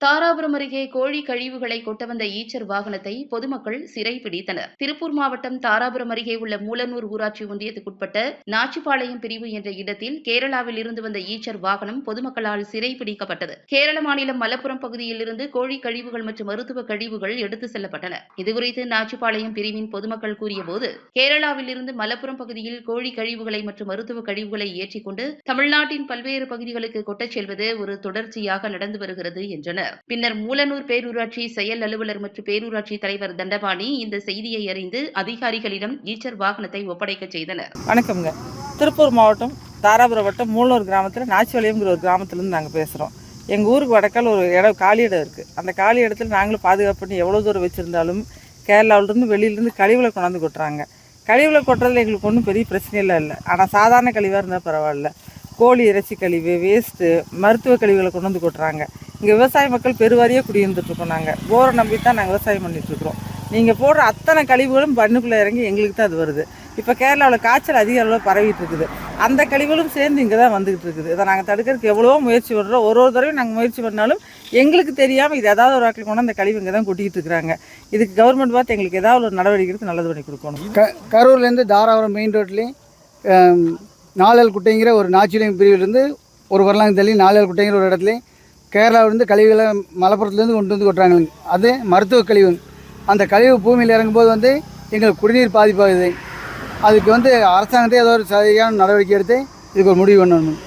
தாராபுரம் அருகே கோழி கழிவுகளை கொட்ட வந்த ஈச்சர் வாகனத்தை பொதுமக்கள் சிறை பிடித்தனர். திருப்பூர் மாவட்டம் தாராபுரம் அருகே உள்ள மூலனூர் ஊராட்சி ஒன்றியத்துக்குட்பட்ட நாச்சிபாளையம் பிரிவு என்ற இடத்தில் கேரளாவில் இருந்து வந்த ஈச்சர் வாகனம் பொதுமக்களால் சிறை பிடிக்கப்பட்டது. கேரள மாநிலம் மலப்புரம் பகுதியில் இருந்து கோழி கழிவுகள் மற்றும் மருத்துவ கழிவுகள் எடுத்து செல்லப்பட்டன. இதுகுறித்து நாச்சிபாளையம் பிரிவின் பொதுமக்கள் கூறியபோது கேரளாவில் இருந்து மலப்புரம் பகுதியில் கோழி கழிவுகளை மற்றும் மருத்துவ கழிவுகளை ஏற்றிக்கொண்டு தமிழ்நாட்டின் பல்வேறு பகுதிகளுக்கு கொட்டச் செல்வது ஒரு தொடர்ச்சியாக நடந்து வருகிறது என்றனர். பின்னர் மூலனூர் பேரூராட்சி செயல் அலுவலர் மற்றும் பேரூராட்சி தலைவர் தண்டபாணி இந்த செய்தியை அறிந்து அதிகாரிகளிடம் ஈச்சர் வாகனத்தை ஒப்படைக்க செய்தனர். வணக்கம்ங்க. திருப்பூர் மாவட்டம் தாராபுரம் வட்டம் மூலூர் கிராமத்தில் நாச்சிவலியம்ங்கிற ஒரு கிராமத்துலேருந்து நாங்கள் பேசுகிறோம் எங்கள் ஊருக்கு வடக்கால் ஒரு இடம் காலி இடம் இருக்குது அந்த காலி இடத்துல நாங்களும் பாதுகாப்பு பண்ணி எவ்வளோ தூரம் வச்சுருந்தாலும் கேரளாவிலேருந்து வெளியிலேருந்து கழிவுகளை கொண்டாந்து கொட்டுறாங்க. கழிவுகளை கொட்டுறதுல எங்களுக்கு ஒன்றும் பெரிய பிரச்சனையெல்லாம் இல்லை. ஆனால் சாதாரண கழிவாக இருந்தால் பரவாயில்ல. கோழி இறைச்சி கழிவு வேஸ்ட்டு மருத்துவ கழிவுகளை கொண்டு வந்து கொட்டுறாங்க. இங்கே விவசாய மக்கள் பெருவாரியாக குடியிருந்துட்டுருக்கோம் நாங்கள் போரை நம்பி தான் நாங்கள் விவசாயம் பண்ணிகிட்ருக்குறோம் நீங்கள் போடுற அத்தனை கழிவுகளும் பண்ணுக்குள்ளே இறங்கி எங்களுக்கு தான் அது வருது. இப்போ கேரளாவில் காய்ச்சல் அதிக அளவில் பரவிட்டு இருக்குது. அந்த கழிவுகளும் சேர்ந்து இங்கே தான் வந்துகிட்டு இருக்குது. இதை நாங்கள் தடுக்கிறதுக்கு எவ்வளோ முயற்சி பண்ணுறோம் ஒரு ஒரு தடவையும் நாங்கள் முயற்சி பண்ணாலும் எங்களுக்கு தெரியாமல் இது ஏதாவது ஒரு ஆட்கள் கொண்டு அந்த கழிவு இங்கே தான் கொட்டிக்கிட்டு இருக்கிறாங்க. இதுக்கு கவர்மெண்ட் பார்த்து எங்களுக்கு ஏதாவது ஒரு நடவடிக்கை எடுத்து நல்லது பண்ணி கொடுக்கணும். க கரூர்லேருந்து தாராபுரம் மெயின் ரோட்லேயும் நாலல் குட்டைங்கிற ஒரு நாச்சிலியம் பிரிவிலேருந்து ஒரு வரலாங்க தள்ளி நாலல் குட்டைங்கிற ஒரு இடத்துலையும் கேரளாவிலேருந்து கழிவுகளை மலப்புறத்துலேருந்து கொண்டு வந்து கொட்டுறாங்க. அது மருத்துவ கழிவு. அந்த கழிவு பூமியில் இறங்கும்போது வந்து எங்களுக்கு குடிநீர் பாதிப்பாகுது. அதுக்கு வந்து அரசாங்கத்தை ஏதோ ஒரு சரியான நடவடிக்கை எடுத்து இதுக்கு ஒரு முடிவு பண்ணணும்.